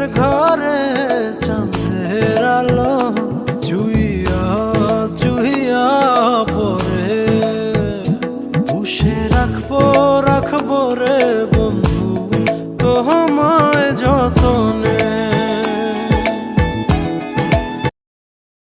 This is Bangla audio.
তোর ঘরে চাঁদের আলো জুইয়া জুইয়া পরে পুষে রাখব রাখব রে বন্ধু তোমায় যতনে